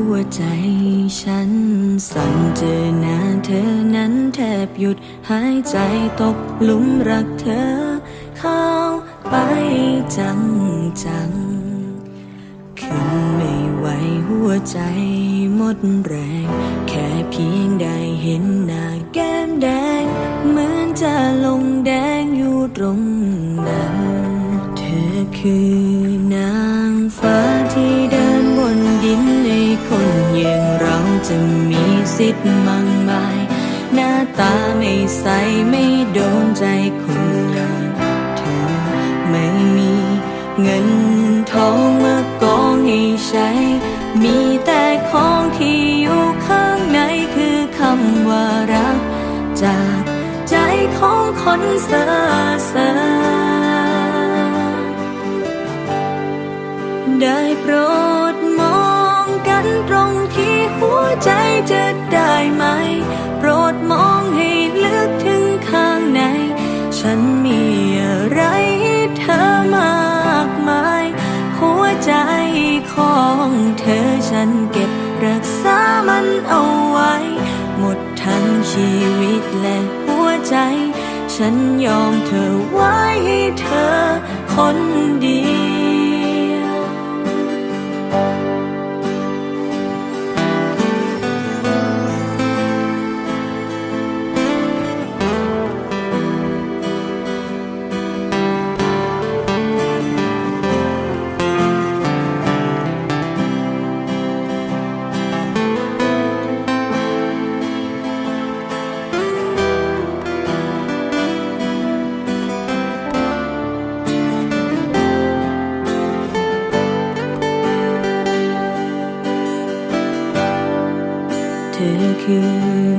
ัวใจฉัน สั่นเจอหน้าเธอนั้นแทบหยุดหายใจตกหลุมรักเธอ เข้าไปจังจังๆขึ้นไม่ไหวหัวใจหมดแรง แค่เพียงได้เห็นหน้าแก้มแดง เหมือนจะลงแดงอยู่ตรงนั้น เธอคือนางฟ้าที่เดินบนดิน อย่างเราจะมีสิทธิ์มั่งมาย หน้าตาไม่ใสไม่โดนใจคนอย่างเธอไม่มีเงินทองมากองให้ใช้ มีแต่ของที่อยู่ข้างในคือคำว่ารัก จากใจของคนเซ่อเซ่อได้โปรด หัวใจจะได้ไหม โปรดมองให้ลึกถึงข้างใน ฉันมีอะไรให้เธอมากมาย หัวใจของเธอฉันเก็บรักษามันเอาไว้ หมดทั้งชีวิตและหัวใจ ฉันยอมเธอไว้ให้เธอคนเดียว ธอคือ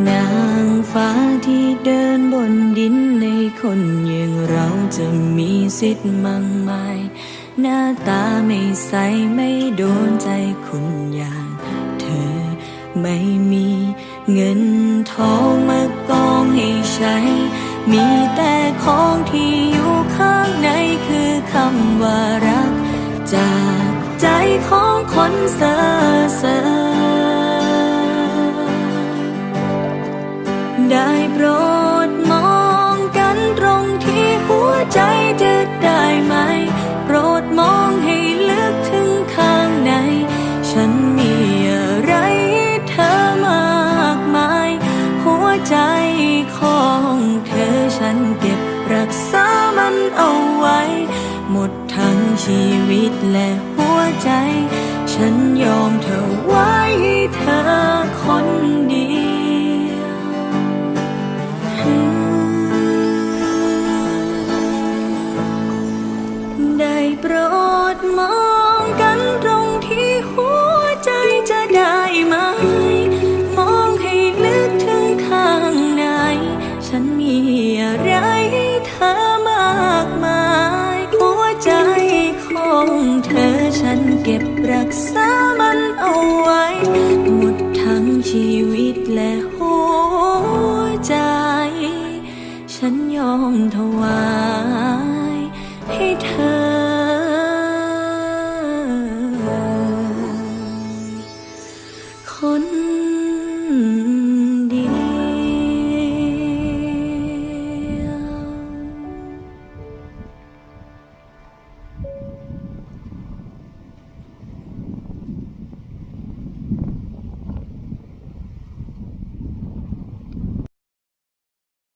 นางฟ้าที่เดินบนดินในคนอย่างเราจะมีสิทธิ์มั่งมาย หน้าตาไม่ใสไม่โดนใจคนอย่างเธอไม่มีเงินทองมากองให้ใช้ มีแต่ของที่อยู่ข้างในคือคำว่ารัก จากใจของคนเซ่อเซ่อ ได้โปรดมองกันตรงที่หัวใจจะได้ไหม โปรดมองให้ลึกถึงข้างใน ฉันมีอะไรเธอมากมาย หัวใจของเธอฉันเก็บรักษามันเอาไว้ หมดทั้งชีวิตและหัวใจ ฉันยอม เ